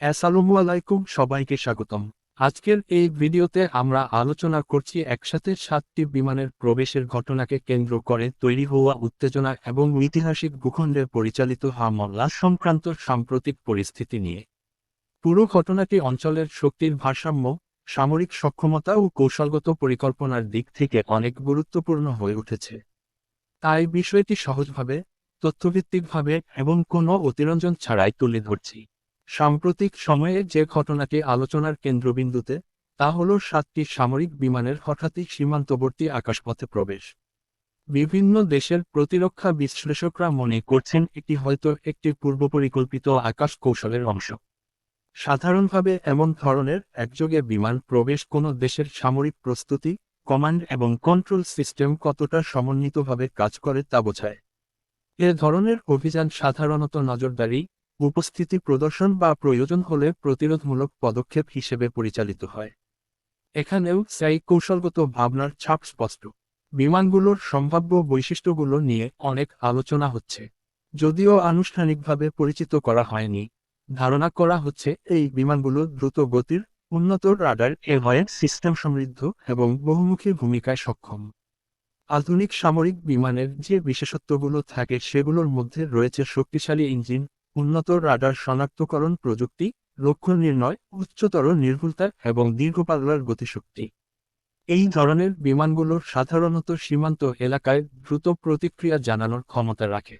আসসালামু আলাইকুম, সবাইকে স্বাগতম। আজকের এই ভিডিওতে আমরা আলোচনা করছি একসাথে সাতটি বিমানের প্রবেশের ঘটনাকে কেন্দ্র করে তৈরি হওয়া উত্তেজনা এবং ঐতিহাসিক ভূখণ্ডে পরিচালিত হামলা সংক্রান্ত সাম্প্রতিক পরিস্থিতি নিয়ে। পুরো ঘটনাটি অঞ্চলের শক্তির ভারসাম্য, সামরিক সক্ষমতা ও কৌশলগত পরিকল্পনার দিক থেকে অনেক গুরুত্বপূর্ণ হয়ে উঠেছে। তাই বিষয়টি সহজভাবে, তথ্যভিত্তিকভাবে এবং কোনো অতিরঞ্জন ছাড়াই তুলে ধরছি। সাম্প্রতিক সময়ে যে ঘটনাটি আলোচনার কেন্দ্রবিন্দুতে, তা হল সাতটি সামরিক বিমানের হঠাৎই সীমান্তবর্তী আকাশপথে প্রবেশ। বিভিন্ন দেশের প্রতিরক্ষা বিশ্লেষকরা মনে করছেন এটি হয়তো একটি পূর্বপরিকল্পিত আকাশ কৌশলের অংশ। সাধারণভাবে এমন ধরনের একযোগে বিমান প্রবেশ কোনো দেশের সামরিক প্রস্তুতি, কমান্ড এবং কন্ট্রোল সিস্টেম কতটা সমন্বিতভাবে কাজ করে তা বোঝায়। এ ধরনের অভিযান সাধারণত নজরদারি উপস্থিতি প্রদর্শন বা প্রয়োজন হলে প্রতিরোধমূলক পদক্ষেপ হিসেবে পরিচালিত হয়। এখানেও সেই কৌশলগত ভাবনার ছাপ স্পষ্ট। বিমানগুলোর সম্ভাব্য বৈশিষ্ট্যগুলো নিয়ে অনেক আলোচনা হচ্ছে। যদিও আনুষ্ঠানিকভাবে পরিচিত করা হয়নি। ধারণা করা হচ্ছে এই বিমানগুলো দ্রুত গতির, উন্নত রাডার, এভয়েড সিস্টেম সমৃদ্ধ এবং বহুমুখী ভূমিকায় সক্ষম। আধুনিক সামরিক বিমানের যে বিশেষত্বগুলো থাকে সেগুলোর মধ্যে রয়েছে শক্তিশালী ইঞ্জিন উন্নত রাডার শনাক্তকরণ প্রযুক্তি, লক্ষ্য নির্ণয়, উচ্চতর নির্ভুলতা এবং দীর্ঘপাল্লার গতিশক্তি। এই ধরনের বিমানগুলোর সাধারণত সীমান্ত এলাকায় দ্রুত প্রতিক্রিয়া জানানোর ক্ষমতা রাখে।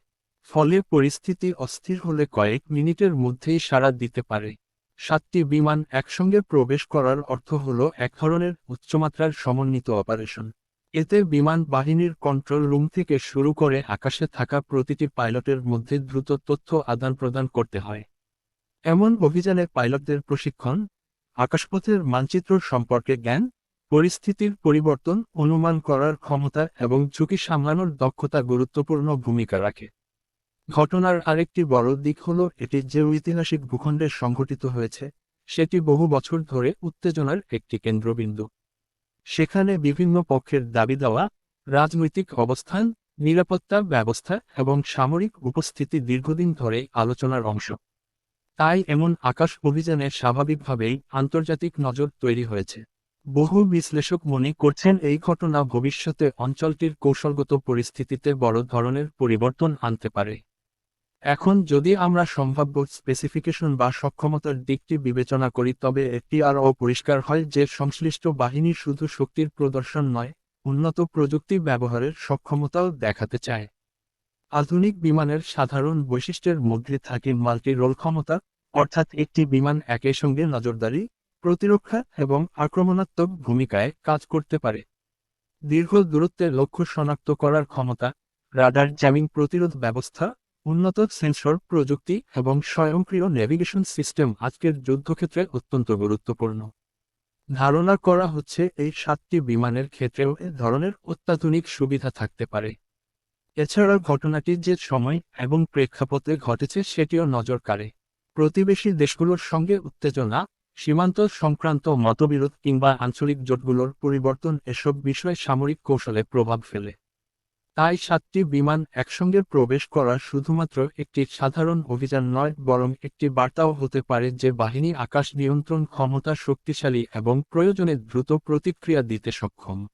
ফলে পরিস্থিতি অস্থির হলে কয়েক মিনিটের মধ্যেই সাড়া দিতে পারে। সাতটি বিমান একসঙ্গে প্রবেশ করার অর্থ হল এক ধরনের উচ্চমাত্রার সমন্বিত অপারেশন। এতে বিমান বাহিনীর কন্ট্রোল রুম থেকে শুরু করে আকাশে থাকা প্রতিটি পাইলটের মধ্যে দ্রুত তথ্য আদান প্রদান করতে হয়। এমন অভিযানে পাইলটদের প্রশিক্ষণ, আকাশপথের মানচিত্র সম্পর্কে জ্ঞান, পরিস্থিতির পরিবর্তন অনুমান করার ক্ষমতা এবং ঝুঁকি সামলানোর দক্ষতা গুরুত্বপূর্ণ ভূমিকা রাখে। ঘটনার আরেকটি বড় দিক হল এটি যে ঐতিহাসিক ভূখণ্ডে সংঘটিত হয়েছে, সেটি বহু বছর ধরে উত্তেজনার একটি কেন্দ্রবিন্দু। সেখানে বিভিন্ন পক্ষের দাবি দেওয়া, রাজনৈতিক অবস্থান, নিরাপত্তা ব্যবস্থা এবং সামরিক উপস্থিতি দীর্ঘদিন ধরে আলোচনার অংশ। তাই এমন আকাশ অভিযানে স্বাভাবিকভাবেই আন্তর্জাতিক নজর তৈরি হয়েছে। বহু বিশ্লেষক মনে করছেন এই ঘটনা ভবিষ্যতে অঞ্চলটির কৌশলগত পরিস্থিতিতে বড় ধরনের পরিবর্তন আনতে পারে। এখন যদি আমরা সম্ভাব্য স্পেসিফিকেশন বা সক্ষমতার দিকটি বিবেচনা করি, তবে এটি আরও অপরিষ্কার হয় যে সংশ্লিষ্ট বাহিনী শুধু শক্তির প্রদর্শন নয়, উন্নত প্রযুক্তি ব্যবহারের সক্ষমতাও দেখাতে চায়। আধুনিক বিমানের সাধারণ বৈশিষ্ট্যের মধ্যে থাকে মাল্টি রোল ক্ষমতা, অর্থাৎ একটি বিমান একই সঙ্গে নজরদারি, প্রতিরক্ষা এবং আক্রমণাত্মক ভূমিকায় কাজ করতে পারে। দীর্ঘ দূরত্বে লক্ষ্য শনাক্ত করার ক্ষমতা, রাডার জ্যামিং প্রতিরোধ ব্যবস্থা উন্নত সেন্সর প্রযুক্তি এবং স্বয়ংক্রিয় নেভিগেশন সিস্টেম আজকের যুদ্ধক্ষেত্রে অত্যন্ত গুরুত্বপূর্ণ। ধারণা করা হচ্ছে এই সাতটি বিমানের ক্ষেত্রেও এ ধরনের অত্যাধুনিক সুবিধা থাকতে পারে। এছাড়া ঘটনাটি যে সময় এবং প্রেক্ষাপটে ঘটেছে সেটিও নজর কাড়ে। প্রতিবেশী দেশগুলোর সঙ্গে উত্তেজনা, সীমান্ত সংক্রান্ত মতবিরোধ কিংবা আঞ্চলিক জোটগুলোর পরিবর্তন এসব বিষয়ে সামরিক কৌশলে প্রভাব ফেলে। তাই সাতটি বিমান একসঙ্গে প্রবেশ করা শুধুমাত্র একটি সাধারণ অভিযান নয়, বরং একটি বার্তাও হতে পারে যে বাহিনী আকাশ নিয়ন্ত্রণ ক্ষমতা শক্তিশালী এবং প্রয়োজনে দ্রুত প্রতিক্রিয়া দিতে সক্ষম।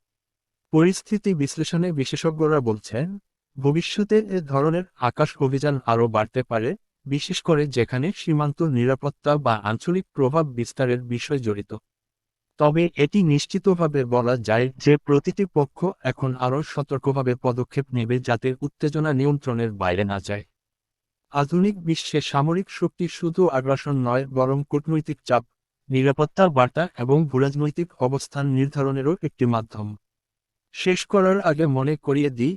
পরিস্থিতি বিশ্লেষণে বিশেষজ্ঞরা বলছেন, ভবিষ্যতে এ ধরনের আকাশ অভিযান আরও বাড়তে পারে, বিশেষ করে যেখানে সীমান্ত নিরাপত্তা বা আঞ্চলিক প্রভাব বিস্তারের বিষয় জড়িত। তবে এটি নিশ্চিতভাবে বলা যায় যে প্রতিটি পক্ষ এখন আরও সতর্কভাবে পদক্ষেপ নেবে যাতে উত্তেজনা নিয়ন্ত্রণের বাইরে না যায়। আধুনিক বিশ্বে সামরিক শক্তি শুধু আগ্রাসন নয়, বরং কূটনৈতিক চাপ, নিরাপত্তা বার্তা এবং ভূরাজনৈতিক অবস্থান নির্ধারণেরও একটি মাধ্যম। শেষ করার আগে মনে করিয়ে দিই,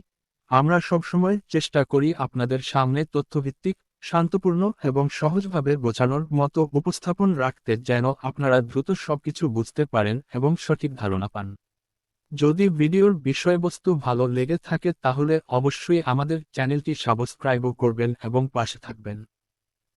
আমরা সবসময় চেষ্টা করি আপনাদের সামনে তথ্যভিত্তিক শান্তপূর্ণ এবং সহজভাবে বোঝানোর মতো উপস্থাপন রাখতে যেন আপনারা দ্রুত সবকিছু বুঝতে পারেন এবং সঠিক ধারণা পান। যদি ভিডিওর বিষয়বস্তু ভালো লেগে থাকে তাহলে অবশ্যই আমাদের চ্যানেলটি সাবস্ক্রাইবও করবেন এবং পাশে থাকবেন।